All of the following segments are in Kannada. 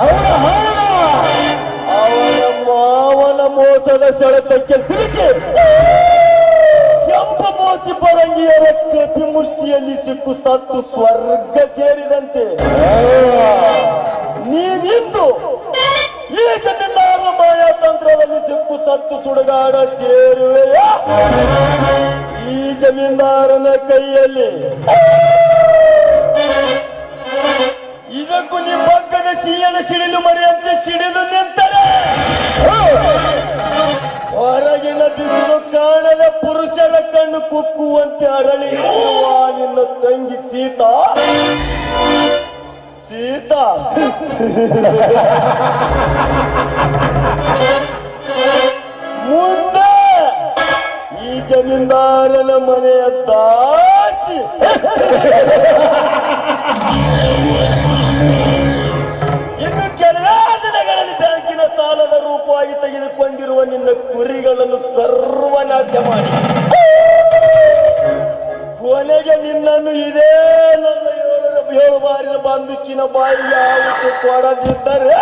ಅವನ ಮಾವನ ಮೋಸದ ಸೆಳೆತಕ್ಕೆ ಸಿಲುಕಿ. ಕೆಂಪ ಮೋತಿ ಪರಂಗಿಯರ ಕೃಪಿ ಮುಷ್ಟಿಯಲ್ಲಿ ಸಿಕ್ಕು ಸತ್ತು ಸ್ವರ್ಗ ಸೇರಿದಂತೆ. ನೀನಿಂದು ಈ ಜಮೀನಾರ ಮಾಯಾತಂತ್ರದಲ್ಲಿ ಸಿಕ್ಕು ಸತ್ತು ಸುಡುಗಾಡ ಸೇರುವೆಯ? ಈ ಜಮೀನ್ದಾರನ ಕೈಯಲ್ಲಿ ಇದಕ್ಕೂ ನಿಮ್ಮ ಪಕ್ಕದ ಸಿಹಿಯದ ಸಿಡಿಲು ಮರೆಯಂತೆ ಸಿಡಿದು ನಿಂತರೆ. ಹೊರಗಿನ ಬಿಸಿಲು ಕಾಣದ ಪುರುಷರ ಕಣ್ಣು ಕುಕ್ಕುವಂತೆ ಅರಳಿ ನಿನ್ನ ತಂಗಿ ಸೀತಾ. ಸೀತಾ. ಮುಂದೆ ಈ ಜಮೀನ್ದಾರನ ಮನೆಯ ಸರ್ವನಾಶ ಮಾಡಿ ಕೊನೆಗೆ ನಿನ್ನನ್ನು ಇದೇ ನನ್ನ ಏಳು ಬಾರಿ ಬಾರಿನ ಬಂದುಕಿನ ಬಾಯಿ ಯಾವತ್ತು ಕೊಡದಿದ್ದರೆ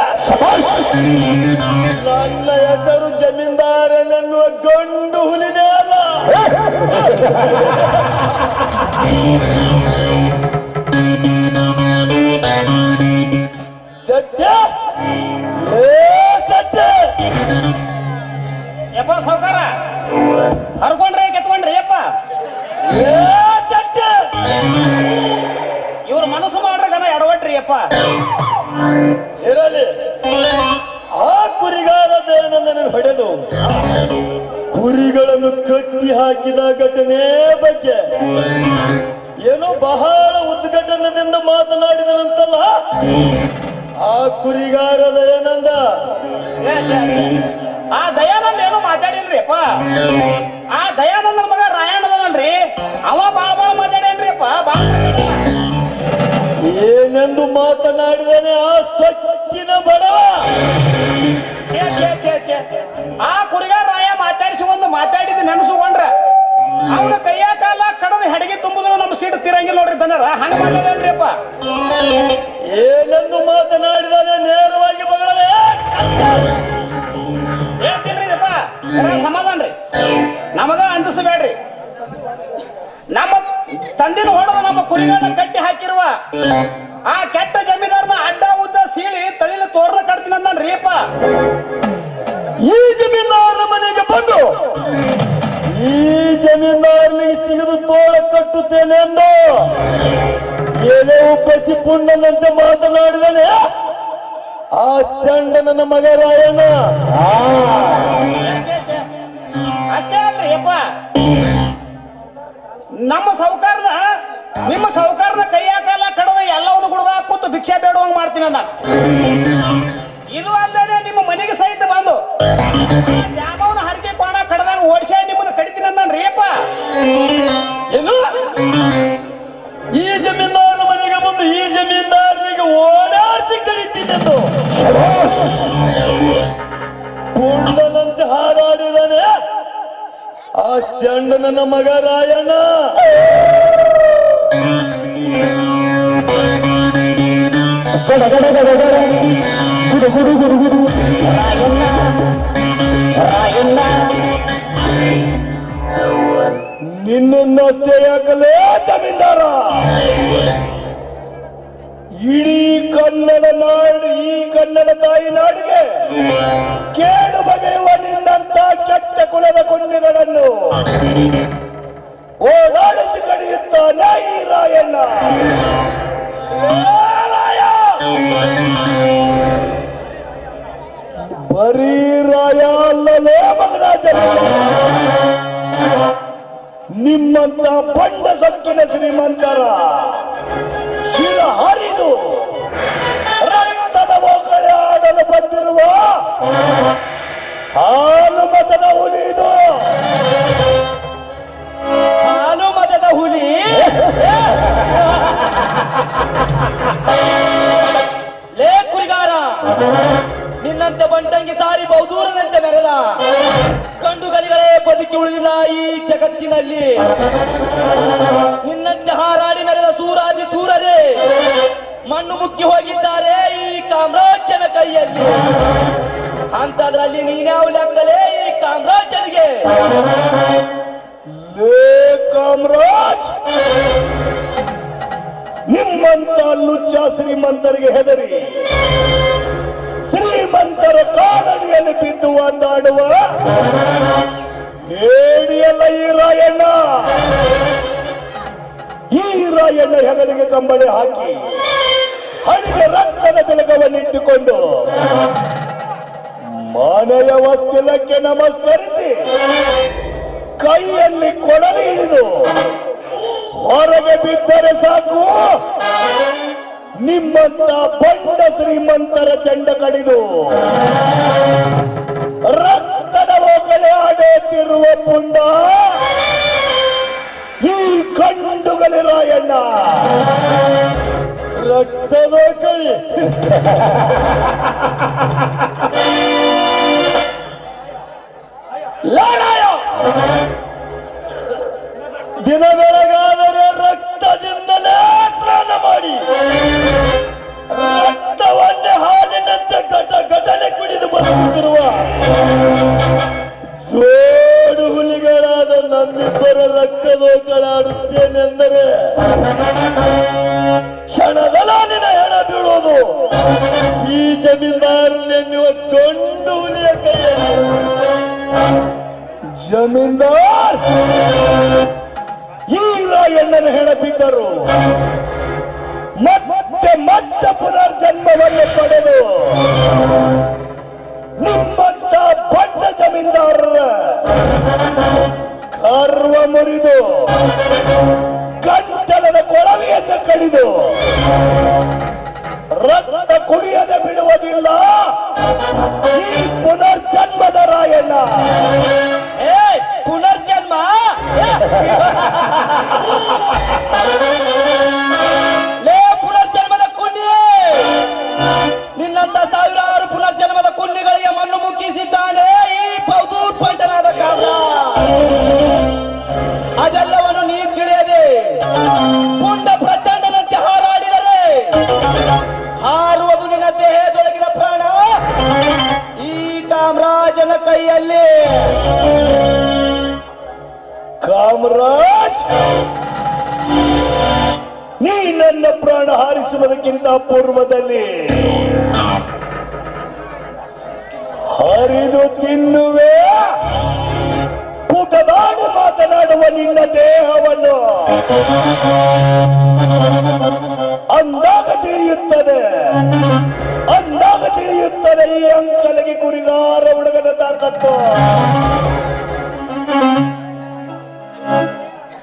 ನನ್ನ ಹೆಸರು ಜಮೀನ್ದಾರನೆನ್ನುವ ಗಂಡು ಹುಲಿನೇ ಅಲ್ಲ. ಸತ್ಯ? ಸತ್ಯ? ಯಪ್ಪ ಸಾವುಕಾರ ಹರ್ಕೊಂಡ್ರೆ ಕೆತ್ಕೊಂಡ್ರಿ ಅಪ್ಪ ಇವ್ರ ಮನಸ್ಸು ಮಾಡ್ರೆ ಗನ ಎಡವಟ್ರಿ ಅಪ್ಪ ಇರಲಿ. ಆ ಕುರಿಗಾರದೇನ ನನ್ನ ಹೊಡೆದು ಕುರಿಗಳನ್ನು ಕಟ್ಟಿ ಹಾಕಿದ ಘಟನೆ ಬಗ್ಗೆ ಏನೋ ಬಹಳ ಉದ್ಘಟನದಿಂದ ಮಾತನಾಡಿದನಂತಲ್ಲ ಆ ಕುರಿಗಾರದ ಏನಂದ? ಏ, ಛೆ, ಛೆ. ಆ ದಯಾನಂದ ಏನು ಮಾತಾಡಿಲ್ರಿ ಅಪ್ಪ? ಆ ದಯಾನಂದನ ಮಗ ರಾಯಣ್ಣದನಲ್ರಿ ಅವ ಬಾಳ ಬಾಳ ಮಾತಾಡೇನ್ರಿ ಅಪ್ಪ? ಬಾಳ ಏನೆಂದು ಮಾತನಾಡಿದನೆ ಆ ಸೊಕ್ಕಿನ ಬಡವ? ಛೇ ಛೇ ಛೇ ಛೇ ಆ ಕುರಿಗ ರಾಯ ಮಾತಾಡಿಸಿ ಒಂದು ಮಾತಾಡಿದ ನೆನಸುಕೊಂಡ್ರ ಅವನ ಕೈಯ ಕಾಲ ಕಡದ ಹೆಡಗಿ ತುಂಬುದ್ರು ನಮ್ಮ ಸೀಟ್ ತಿರಂಗಿಲ್ಲ ನೋಡ್ರಿ ದನರ. ಹಂಗ ಮಾತಾಡೇನ್ರಿ ಅಪ್ಪ? ಏನೆಂದು ಮಾತನಾಡಿದಾನೆ ಸಮಾಧಾನ ರೀ. ನಮಗ ಅಂಜಿಸಬೇಡ್ರಿ ನಮ್ಮ ತಂದಿನ ಹೊಡೆದ ನಮ್ಮ ಕುರಿಗಳನ್ನ ಕಟ್ಟಿ ಹಾಕಿರುವ ಆ ಕೆಟ್ಟ ಜಮೀದಾರನ ಅಡ್ಡ, ಉದ್ದ, ಸೀಳಿ ತಳಿಲ ತೋರಣ ಕಟ್ತೀನಿ ಅಂದನ್ರಿ ರೀಪ ಈ ಜಮೀನ್ದಾರನ ಮನೆಗೆ ಬಂದು, ಈ ಜಮೀನ್ದಾರನಿಗೆ ಸಿಗದು ತೋಳ ಕಟ್ಟುತ್ತೇನೆ ಎಂದು ಏನೋ ಉಪ್ಪಸಿ ಪುಣ್ಣನಂತೆ ಮಾತನಾಡಿದನೆ ಆ ಚಂಡನ ಮಗ ರಾಯಣ್ಣ. ಅಷ್ಟೇ ಅಲ್ರಿ ಯಪ್ಪ ನಮ್ಮ ಸೌಕಾರದ ನಿಮ್ಮ ಸೌಕಾರದ ಕೈ ಹಾಕಲ್ಲ ಕಡದ ಎಲ್ಲವನ್ನು ಕುಡ್ದ ಕೂತು ಭಿಕ್ಷೆ ಬೇಡುವಂಗ್ ಮಾಡ್ತೀನಿ ಅಂದ. ಇದು ಅಲ್ಲದೆ ನಿಮ್ಮ ಮನೆಗೆ ಸಹಿತ ಬಂದು. ಆ ಚಂಡ ನನ್ನ ಮಗ ರಾಯಣ್ಣ ಗಡ ಗಡ ಗಡ ಗಡ ರಾಯಣ್ಣ. ನಿನ್ನನ್ನಷ್ಟೇ ಯಾಕಲೇ ಜಮೀನ್ದಾರ? ಇಡೀ ಕನ್ನಡ ನಾಡು, ಈ ಕನ್ನಡ ತಾಯಿ ನಾಡಿಗೆ ಕೇಳು ಬಗೆಯುವ ನಿನ್ನಂತ ಕೆಟ್ಟ ಕುಲದ ಕೊಂಡಿಗಳನ್ನು ಓಡಾಡಿಸಿ ಕಡಿಯುತ್ತ ಈ ರಾಯಣ್ಣ ಏ ರಾಯ! ಬರೀ ರಾಯ ಅಲ್ಲಲೇ ಮಗರಾಜ ನಿಮ್ಮಂತ ಬಂಡ ಸೊಕ್ಕಿನ ಶ್ರೀಮಂತರ. ಶಿರ ಹರಿದು ರಕ್ತದ ಆಡಲು ಬಂದಿರುವ ಹಾಲು ಮತದ ಹುಲಿ ಇದು. ಹಾಲು ಮತದ ಹುಲಿ? ಲೇ ಕುರಿಗಾರ, ನಿನ್ನಂತೆ ಬಂಟಂಗಿ ತಾರಿ ಬಹುದೂರನಂತೆ ಮೆರೆದ. ಕಂಡುಗಲಿಗಳೇ ಬದುಕಿ ಉಳಿದಿಲ್ಲ ಈ ಜಗತ್ತಿನಲ್ಲಿ. ನಿನ್ನಂತೆ ಹಾರಾಡಿ ಮೆರೆದ ಸೂರಾದಿ ಸೂರರೇ ಮಣ್ಣು ಮುಕ್ಕಿ ಹೋಗಿದ್ದಾರೆ ಈ ಕಾಮರಾಜನ ಕೈಯಲ್ಲಿ. ಅಂತದ್ರಲ್ಲಿ ನೀನ್ಯಾವ ಲೆಕ್ಕಲೇ ಈ ಕಾಮರಾಜನಿಗೆ ಕಾಮ್ರಾಜ್ ಕಾಮರಾಜ್! ನಿಮ್ಮಂತ ಲುಚ್ಚ ಶ್ರೀಮಂತರಿಗೆ ಹೆದರಿ, ಶ್ರೀಮಂತರ ಕಾಲಡಿಯಲ್ಲಿ ಬಿದ್ದು ವಾತಾಡುವ ಹೇಡಿಯಲ್ಲ ಈ ರಾಯಣ್ಣ ಈ ರಾಯಣ್ಣ ಹೆಗಲಿಗೆ ಕಂಬಳಿ ಹಾಕಿ ಹಣಿಗೆ ರಕ್ತದ ತಿಲಕವನ್ನಿಟ್ಟುಕೊಂಡು ಮಾನಯ ವಸ್ತಿಲಕ್ಕೆ ನಮಸ್ಕರಿಸಿ ಕೈಯಲ್ಲಿ ಕೊಡಲಿ ಹಿಡಿದು ಹೊರಗೆ ಬಿದ್ದರೆ ಸಾಕು. ನಿಮ್ಮಂತ ಬಂಡ ಶ್ರೀಮಂತರ ಚಂಡ ಕಡಿದು ರಕ್ತದ ಹೋಗಲೇ ಆಡುತ್ತಿರುವ ಪುಂಡ ಕಂಡುಗಲಿ ರಾಯಣ್ಣ. ರಕ್ತದ ಕಳಿ ಲಡಾಯ ದಿನ ಬೆಳಗಾದರೆ ರಕ್ತದಿಂದಲೇ ಸ್ನಾನ ಮಾಡಿ. ರಕ್ತವನ್ನೇ ಹಾಲಿನಂತೆ ಘಟ ಘಟನೆ ಕುಡಿದು ಬರುತ್ತಿರುವ ಜೋಡು ರಕ್ತದ ಕಳಾಡುತ್ತೇನೆಂದರೆ ರಕ್ತದೋಕಳಾಡುತ್ತೇನೆಂದರೆ ನಿನ್ನ ಹೆಣ ಬೀಳೋದು ಈ ಜಮೀನ್ದಾರನೆನ್ನುವ ಕೈಯಲ್ಲಿ. ಜಮೀನ್ದಾರ್, ಈ ರಾಯಣ್ಣನ ಹೆಣ ಬಿದ್ದರು. ಮತ್ತೆ ಮತ್ತೆ ಪುನರ್ಜನ್ಮವನ್ನು ಪಡೆದು ನಿಮ್ಮಂತ ಪಟ್ಟ ಜಮೀನ್ದಾರರ ಗರ್ವ ಮುರಿದು ಗಂಟಲದ ಕೊಳವೆಯನ್ನು ಕಡಿದು ರಕ್ತ ಕುಡಿಯದೆ ಬಿಡುವುದಿಲ್ಲ. ಈ ಪುನರ್ಜನ್ಮದ ರಾಯಣ್ಣ. ಏ ಪುನರ್ಜನ್ಮ?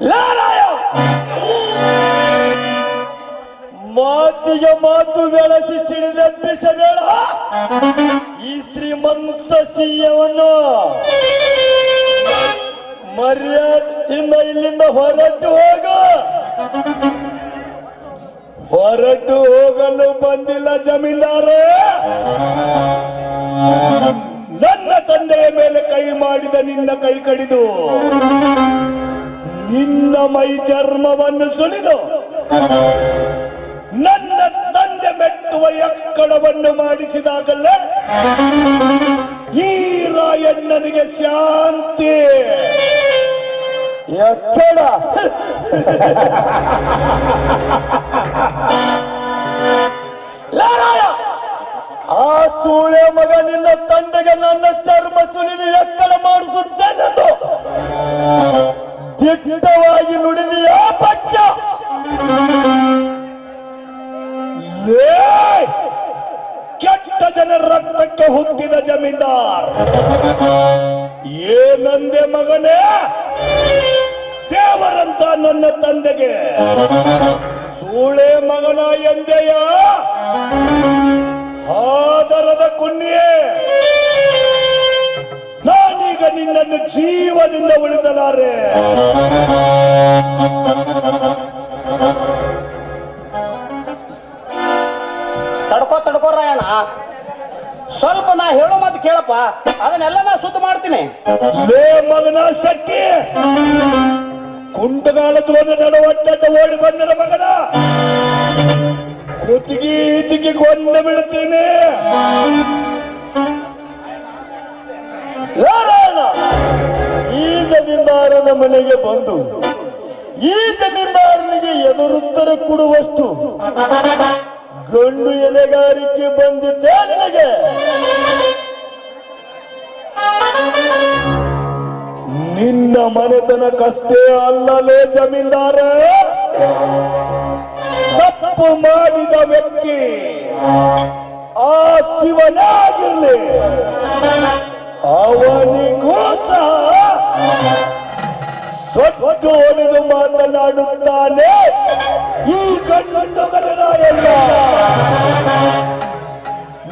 ಲಾರಾಯ ಮಾತಿಗೆ ಮಾತು ಬೆಳೆಸಿ ಸಿಡಿದೆಬ್ಬಿಸಬೇಡ ಈ ಶ್ರೀಮಂತ ಸಿಂಹವನ್ನು ಮರ್ಯಾದೆಯಿಂದ ಇಲ್ಲಿಂದ ಹೊರಟು ಹೋಗ. ಹೊರಟು ಹೋಗಲು ಬಂದಿಲ್ಲ ಜಮೀನ್ದಾರ. ನನ್ನ ತಂದೆಯ ಮೇಲೆ ಕೈ ಮಾಡಿದ ನಿನ್ನ ಕೈ ಕಡಿದು ನಿನ್ನ ಮೈ ಚರ್ಮವನ್ನು ಸುಳಿದು ನನ್ನ ತಂದೆ ಮೆಟ್ಟುವ ಎಕ್ಕಡವನ್ನು ಮಾಡಿಸಿದಾಗಲ್ಲ ಈ ರಾಯಣ್ಣನಿಗೆ ಶಾಂತಿ. ಎಕ್ಕಡ ಲಾರಾಯ ಆ ಸೂಳೆ ಮಗ ನಿನ್ನ ತಂದೆಗೆ ನನ್ನ ಚರ್ಮ ಸುಲಿದು ಎಕ್ಕಡ ಮಾಡಿಸುತ್ತೇನೆ ದಿಟ್ಟವಾಗಿ ನುಡಿದಿಯ ಲೇ! ಕೆಟ್ಟ ಜನರ ರಕ್ತಕ್ಕೆ ಹುಟ್ಟಿದ ಜಮೀನ್ದಾರ್. ಏನಂದೆ ಮಗನೇ, ದೇವರಂತ ನನ್ನ ತಂದೆಗೆ. ಸೂಳೆ ಮಗನ ಎಂದೆಯ? ಆದರದ ಕುನ್ನಿಯೇ. ನಾನೀಗ ನಿನ್ನನ್ನು ಜೀವದಿಂದ ಉಳಿಸಲಾರೆ. ತಡ್ಕೋ ತಡ್ಕೋ ರಾಯಣ್ಣ. ಸ್ವಲ್ಪ ನಾ ಹೇಳೋ ಮಾತು ಕೇಳಪ್ಪ. ಅದನ್ನೆಲ್ಲ ನಾ ಶುದ್ಧ ಮಾಡ್ತೀನಿ. ಲೇ ಮಗನ ಸಟ್ಟಿ ಕುಂಟಗಾಲ ತೋದ ನಡುವಟ್ಟ ಓಡಿ ಬಂದನ ಮಗನ. ಕುತ್ತಿಗೆ ಈಚಿಗೆ ಕೊಂದು ಬಿಡ್ತೀನಿ? ಈ ಜಮೀನ್ದಾರನ ಮನೆಗೆ ಬಂದು, ಈ ಜಮೀನ್ದಾರನಿಗೆ ಎದುರುತ್ತರ ಕೊಡುವಷ್ಟು ಗಂಡು ಎಲೆಗಾರಿಕೆ ಬಂದಿದ್ದೆ ನಿನಗೆ ನಿನ್ನ ಮನೆತನಕ್ಕಷ್ಟೇ ಅಲ್ಲಲೇ ಜಮೀನ್ದಾರ ತಪ್ಪು ಮಾಡಿದ ವ್ಯಕ್ತಿ ಆ ಶಿವನಾಗಿರ್ಲಿ. ಅವನಿಗೂ ಸಹ ಮಾತನಾಡುತ್ತಾನೆ ಈ ಗಂಡುಗಲರಾಯಲ್ಲ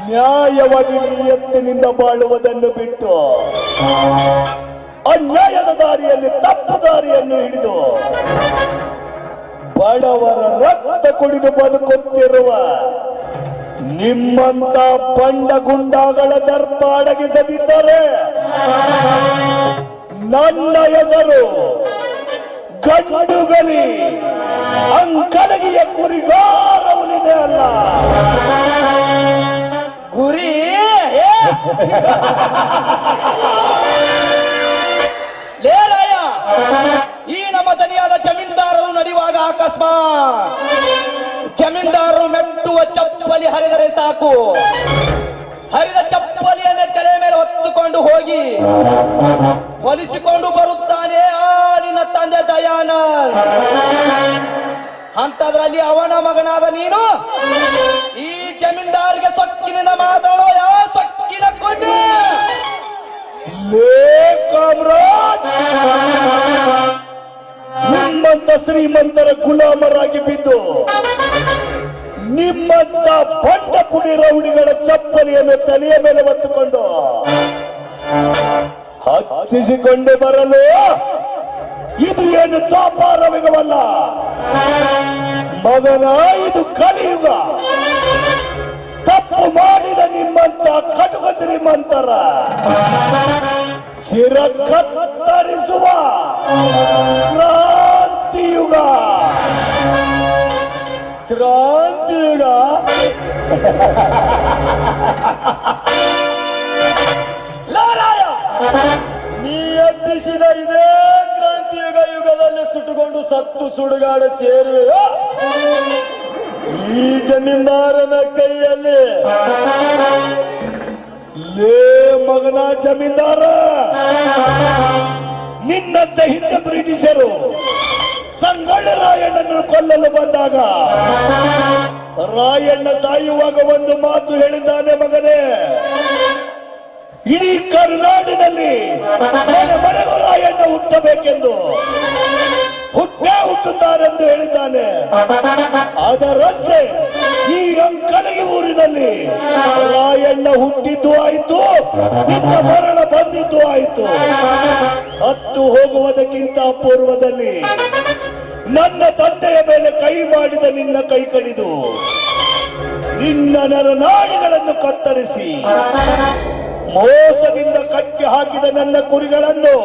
ನ್ಯಾಯವಾಗಿ ನಿಯತ್ತಿನಿಂದ ಬಾಳುವುದನ್ನು ಬಿಟ್ಟು ಅನ್ಯಾಯದ ದಾರಿಯಲ್ಲಿ ತಪ್ಪು ದಾರಿಯನ್ನು ಹಿಡಿದು ಬಡವರ ರಕ್ತ ಕುಡಿದು ಬದುಕುತ್ತಿರುವ ನಿಮ್ಮಂತ ಬಂಡ ಗುಂಡಾಗಳ ದರ್ಪ ಅಡಗಿಸದಿದ್ದರೆ ನನ್ನ ಹೆಸರು ಗಂಡುಗಲಿ ಅಂಕಲಗಿಯ ಕುರಿಗಾರವನಿದೆ ಅಲ್ಲ ಗುರಿ ಏ! ಜಮೀನ್ದಾರರು ನಡೆಯುವಾಗ ಅಕಸ್ಮಾತ್ ಜಮೀನ್ದಾರರು ಮೆಟ್ಟುವ ಚಪ್ಪಲಿ ಹರಿದರೆ ಸಾಕು. ಹರಿದ ಚಪ್ಪಲಿಯನ್ನು ತಲೆ ಮೇಲೆ ಹೊತ್ತುಕೊಂಡು ಹೋಗಿ ಹೊಲಿಸಿಕೊಂಡು ಬರುತ್ತಾನೆ ಆ ನಿನ್ನ ತಂದೆ ದಯಾನ ಅಂತದ್ರಲ್ಲಿ ಅವನ ಮಗನಾದ ನೀನು? ಈ ಜಮೀನ್ದಾರಿಗೆ ಸೊಕ್ಕಿನ ಮಾತಾಡೋ ಯಾವ ಸೊಕ್ಕಿನ ಕೊಂಡು ನಿಮ್ಮಂತ ಶ್ರೀಮಂತರ ಗುಲಾಮರಾಗಿ ಬಿದ್ದು, ನಿಮ್ಮಂತ ಪಟ್ಟ ಪುಡಿ ರೌಡಿಗಳ ಚಪ್ಪಲಿಯನ್ನು ತಲೆಯ ಮೇಲೆ ಹೊತ್ತುಕೊಂಡು ಹಚ್ಚಿಸಿಕೊಂಡು ಬರಲು ಇದು ಏನು ತಾಪಾರವಿಗವಲ್ಲ ಮಗನ, ಇದು ಕಲಿಯುಗ. ತಪ್ಪು ಮಾಡಿದ ನಿಮ್ಮಂತ ಕಟುಕ ಶ್ರೀಮಂತರ. ಶಿರ ಕತ್ತರಿಸುವ ಕ್ರಾಂತಿಯುಗ. ಕ್ರಾಂತಿಯುಗ. ಲಾರಾಯ ನೀ ಎಬ್ಬಿಸಿದ ಇದೇ ಕ್ರಾಂತಿಯುಗ ಯುಗದಲ್ಲಿ ಸುಟ್ಟುಕೊಂಡು ಸತ್ತು ಸುಡುಗಾಡ ಸೇರುವೆಯೋ? ಈ ಜಮೀನ್ದಾರನ ಕೈಯಲ್ಲಿ ಲೇ ಮಗನ ಜಮೀನ್ದಾರ. ನಿನ್ನಂತೆ ಹಿಂದೆ ಬ್ರಿಟಿಷರು ಸಂಗೊಳ್ಳಿ ರಾಯಣ್ಣನ್ನು ಕೊಲ್ಲಲು ಬಂದಾಗ ರಾಯಣ್ಣ ಸಾಯುವಾಗ ಒಂದು ಮಾತು ಹೇಳಿದ್ದಾನೆ ಮಗನೇ. ಇಡೀ ಕರುನಾಡಿನಲ್ಲಿ ಮನೆ ಮನೆಗೂ ರಾಯಣ್ಣ ಹುಟ್ಟಬೇಕೆಂದು. ಹುಟ್ಟೇ ಹುಟ್ಟುತ್ತಾರೆಂದು ಹೇಳಿದ್ದಾನೆ. ಅದರಂತೆ ಈ ಅಂಕಲಗಿ ಊರಿನಲ್ಲಿ. ರಾಯಣ್ಣ ಹುಟ್ಟಿದ್ದು ಆಯಿತು ನಿನ್ನ ಮರಣ ಬಂದಿದ್ದು ಆಯಿತು. ಹತ್ತು ಹೋಗುವುದಕ್ಕಿಂತ ಪೂರ್ವದಲ್ಲಿ ನನ್ನ ತಂದೆಯ ಮೇಲೆ ಕೈ ಮಾಡಿದ ನಿನ್ನ ಕೈ ಕಡಿದು ನಿನ್ನ ನರನಾಡಿಗಳನ್ನು ಕತ್ತರಿಸಿ ಮೋಸದಿಂದ ಕಟ್ಟಿ ಹಾಕಿದ ನನ್ನ ಕುರಿಗಳನ್ನು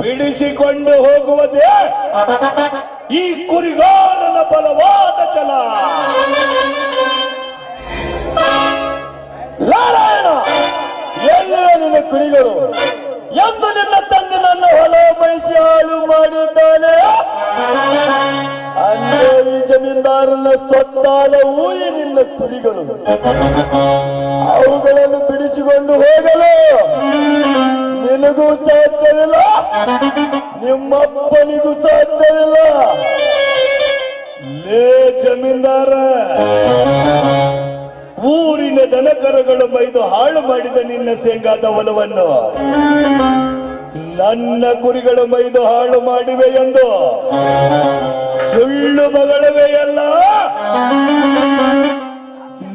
ಬಿಡಿಸಿಕೊಂಡು ಹೋಗುವುದೇ ಈ ಕುರಿಗಾರನ ಬಲವಾದ ಛಲ. ನಾರಾಯಣ ಎಲ್ಲ ನಿನ್ನ ಕುರಿಗಳು. ಎಂದು ನಿನ್ನ ತಂದೆ ನನ್ನ ಹೊಲ ಬಯಸಿ ಹಾಳು ಮಾಡಿದ್ದಾನೆ. ಈ ಜಮೀನ್ದಾರನ ಸ್ವತ್ತಾದ ಊಯಿ ನಿನ್ನ ಕುರಿಗಳು ಅವುಗಳನ್ನು ಬಿಡಿಸಿಕೊಂಡು ಹೋಗಲು ನಿನಗೂ ಸಾಧ್ಯವಿಲ್ಲ, ನಿಮ್ಮಪ್ಪನಿಗೂ ಸಾಧ್ಯವಿಲ್ಲ. ಲೇ ಜಮೀನ್ದಾರ ಊರಿನ ದನಕರುಗಳು ಮೈದು ಹಾಳು ಮಾಡಿದ ನಿನ್ನ ಶೇಂಗಾದ ಹೊಲವನ್ನು ನನ್ನ ಕುರಿಗಳು ಮೈದು ಹಾಳು ಮಾಡಿವೆ ಎಂದು. ಸುಳ್ಳು ಮಗಳವೆಯಲ್ಲ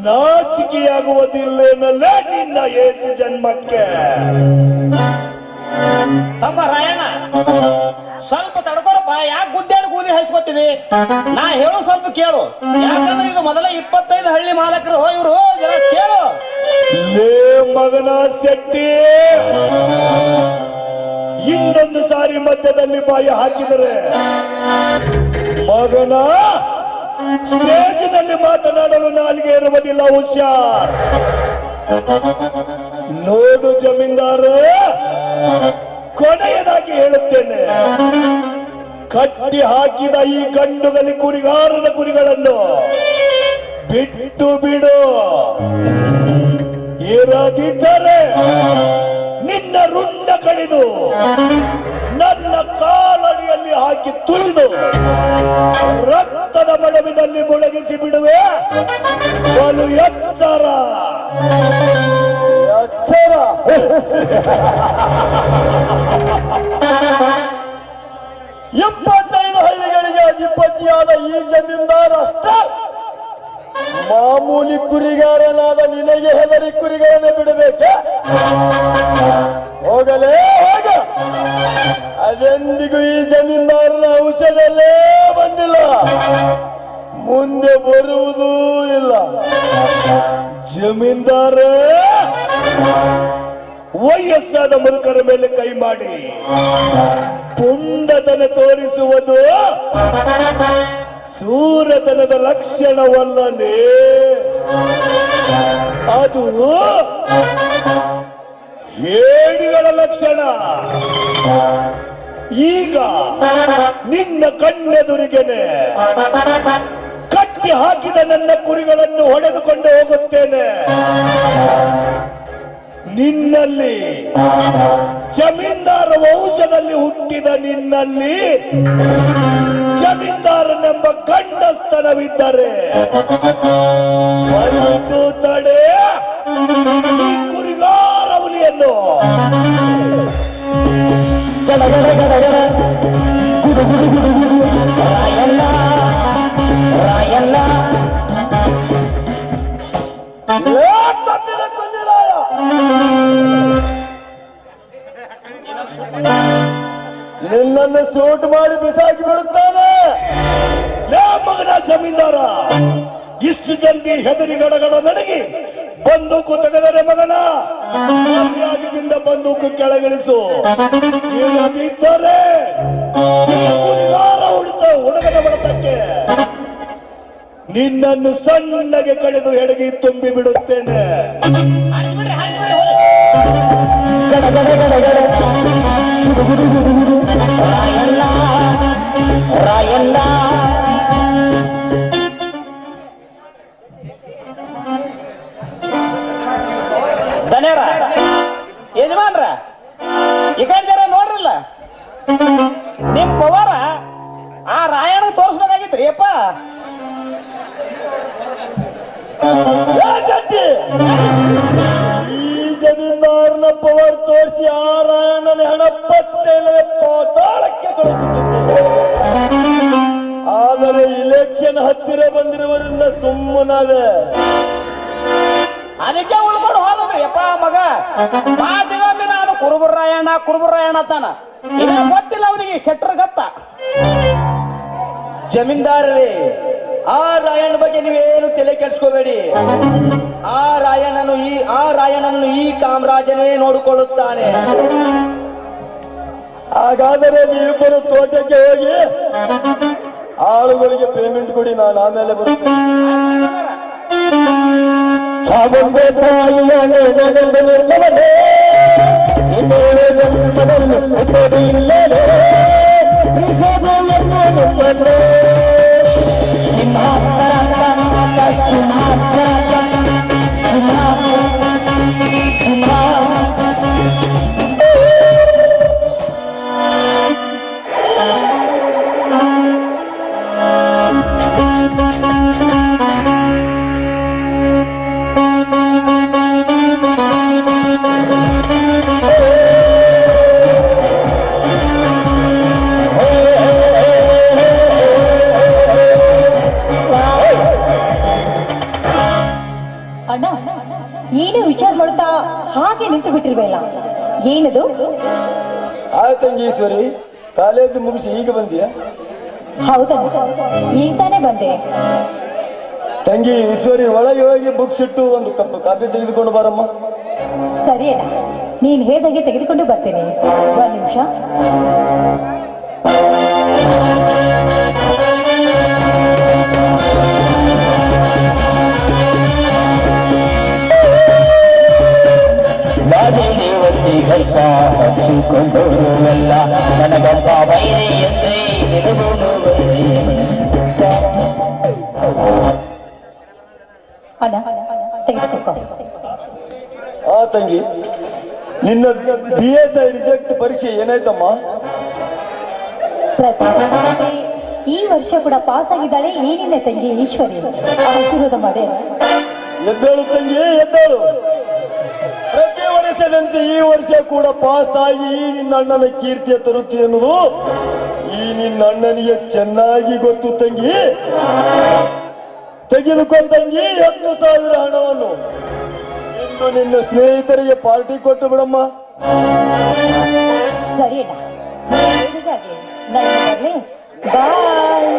ನಾಚಿಕೆಯಾಗುವುದಿಲ್ಲೇನಲ್ಲ ನಿನ್ನ ಏಸು ಜನ್ಮಕ್ಕೆ. ಸ್ವಲ್ಪ ಯಾಕೆ ಗುದ್ದಾಡಿ ಗೂದಿ ಹಚ್ಕೊತಿದಿ ನಾ ಹೇಳು ಸ್ವಲ್ಪ ಕೇಳು. ಯಾಕಂದ್ರೆ ಇದು ಮೊದಲ ಇಪ್ಪತ್ತೈದು ಹಳ್ಳಿ ಮಾಲಕರು ಇವರು ಜರ ಕೇಳು. ಮಗನ ಶೆಟ್ಟಿ, ಇನ್ನೊಂದು ಸಾರಿ ಮಧ್ಯದಲ್ಲಿ ಬಾಯಿ ಹಾಕಿದರೆ ಮಗನ ಸ್ಟೇಜಿನಲ್ಲಿ ಮಾತನಾಡಲು ನಾಲ್ಗೆ ಇರುವುದಿಲ್ಲ, ಹುಷಾರ್. ನೋಡು ಜಮೀನ್ದಾರ, ಕೊನೆಯದಾಗಿ ಹೇಳುತ್ತೇನೆ. ಕಟ್ಟಿ ಹಾಕಿದ ಈ ಗಂಡುಗಲಿ ಕುರಿಗಾರನ ಕುರಿಗಳನ್ನು ಬಿಟ್ಟು ಬಿಡು. ಇರದಿದ್ದರೆ ನಿನ್ನ ರುಂಡ ಕಡಿದು ನನ್ನ ಕಾಲಡಿಯಲ್ಲಿ ಹಾಕಿ ತುಳಿದು ರಕ್ತದ ಮಡವಿನಲ್ಲಿ ಮುಳುಗಿಸಿ ಬಿಡುವೆ. ಬಲು ಎಚ್ಚರ. ಎಚ್ಚರ. ಇಪ್ಪತ್ತೈದು ಹಳ್ಳಿಗಳಿಗೆ ಅಧಿಪತಿಯಾದ ಈ ಜಮೀನ್ದಾರ ಅಷ್ಟೇ. ಮಾಮೂಲಿ ಕುರಿಗಾರನಾದ ನಿನಗೆ ಹೆದರಿ ಕುರಿಗಳನ್ನು ಬಿಡಬೇಕೆ? ಹೋಗಲೇ ಹೋಗ. ಅದೆಂದಿಗೂ ಈ ಜಮೀನ್ದಾರನ ಔಷಧಲ್ಲೇ ಬಂದಿಲ್ಲ. ಮುಂದೆ ಬರುವುದೂ ಇಲ್ಲ. ಜಮೀನ್ದಾರ ವಯಸ್ಸಾದ ಮುದುಕರ ಮೇಲೆ ಕೈ ಮಾಡಿ. ಪುಂಡತನ ತೋರಿಸುವುದು ಸೂರತನದ ಲಕ್ಷಣವಲ್ಲಲೇ ಅದು ಹೇಡಿಗಳ ಲಕ್ಷಣ. ಈಗ ನಿನ್ನ ಕಣ್ಣೆದುರಿಗೆನೆ ಕಟ್ಟಿ ಹಾಕಿದ ನನ್ನ ಕುರಿಗಳನ್ನು ಹೊಡೆದುಕೊಂಡು ಹೋಗುತ್ತೇನೆ. ನಿನ್ನಲ್ಲಿ. ಜಮೀನ್ದಾರ ವಂಶದಲ್ಲಿ ಹುಟ್ಟಿದ ನಿನ್ನಲ್ಲಿ ಜಮೀನ್ದಾರನೆಂಬ ಗಂಡಸ್ತನವಿದ್ದರೆ ನಿನ್ನನ್ನು ಸಣ್ಣಗೆ ಕಳೆದು ಎಡಗಿ ತುಂಬಿ ಬಿಡುತ್ತೇನೆ. ಹಾಕ್ಬಿಡ್ರಿ, ಮಾತಿಗೊಮ್ಮೆ ನಾನು ಕುರುಬರಾಯಣ್ಣ ಕುರುಬರಾಯಣ್ಣ ತಾನ ಗೊತ್ತಿಲ್ಲ ಅವನಿಗೆ ಶೆಟ್ರ ಗತ್ತ. ಜಮೀನ್ದಾರರೇ ಆ ರಾಯಣ್ಣ ಬಗ್ಗೆ ನೀವೇನು ತಲೆ ಕೆಡಿಸ್ಕೋಬೇಡಿ. ಆ ರಾಯಣ್ಣನು ಈ ಆ ರಾಯಣನು ಈ ಕಾಮರಾಜನೇ ನೋಡಿಕೊಳ್ಳುತ್ತಾನೆ. ಹಾಗಾದರೆ ನೀವಿಬ್ಬರು ತೋಟಕ್ಕೆ ಹೋಗಿ ಆಳುಗಳಿಗೆ ಪೇಮೆಂಟ್ ಕೊಡಿ ನಾನು ಆಮೇಲೆ ಬರ್ತೇನೆ. ಸಾಗೊಂಬೆ ತಾಯಿಯ ನೆನೆದು ನಿರ್ಮಲನೆ ಇನ್ನೇಳು ಜನ್ಮದಲ್ಲಿ ಹುಟ್ಟೋದು ಇಲ್ಲದೆ ನಿಜದು ಎಂದು ಏನದು? ಆ ತಂಗೀಶ್ವರಿ ಕಾಲೇಜು ಮುಗಿಸಿ ಈಗ ಬಂದಿಯಾ? ಹೌದಾ ಈಗ ತಾನೇ ಬಂದೆ. ತಂಗಿ ಈಶ್ವರಿ ಒಳಗೆ ಹೋಗಿ ಬುಕ್ಸ್ ಇಟ್ಟು ಒಂದು ಕಪ್ ಕಾಫಿ ತೆಗೆದುಕೊಂಡು ಬಾರಮ್ಮ. ಸರಿ ಅಣ್ಣ ನೀನ್ ಹೇಳ್ದಂಗೆ ತೆಗೆದುಕೊಂಡು ಬರ್ತೇನೆ. ಒಂದ್ ನಿಮಿಷ. ಪರೀಕ್ಷೆ ಏನಾಯ್ತಮ್ಮ? ಪ್ರತಿ ಈ ವರ್ಷ ಕೂಡ ಪಾಸ್ ಆಗಿದ್ದಾಳೆ. ಏನಿಲ್ಲ ತಂಗಿ ಈಶ್ವರಿ ಆಶೀರ್ವಾದ ಮಾಡಿ. ಎದ್ದೇಳು ತಂಗಿ ಎದ್ದೇಳು. ಪ್ರತಿ ವರ್ಷದಂತೆ ಈ ವರ್ಷ ಕೂಡ ಪಾಸ್ ಆಗಿ ಈ ನಿನ್ನ ಅಣ್ಣನ ಕೀರ್ತಿಯ ತರುತ್ತಿ ಎನ್ನುವುದು ಈ ನಿನ್ನ ಅಣ್ಣನಿಗೆ ಚೆನ್ನಾಗಿ ಗೊತ್ತು ತಂಗಿ. ತೆಗೆದುಕೊ ತಂಗಿ ಹತ್ತು ಸಾವಿರ ಹಣವನ್ನು. ಇಂದು ನಿನ್ನ ಸ್ನೇಹಿತರಿಗೆ ಪಾರ್ಟಿ ಕೊಟ್ಟು ಬಿಡಮ್ಮ. ಸರಿ ಅಣ್ಣ ನೀನ್ ಹೇಳಿದಾಗೆ ನಾನು ಬರ್ಲಿ ಬಾಯ್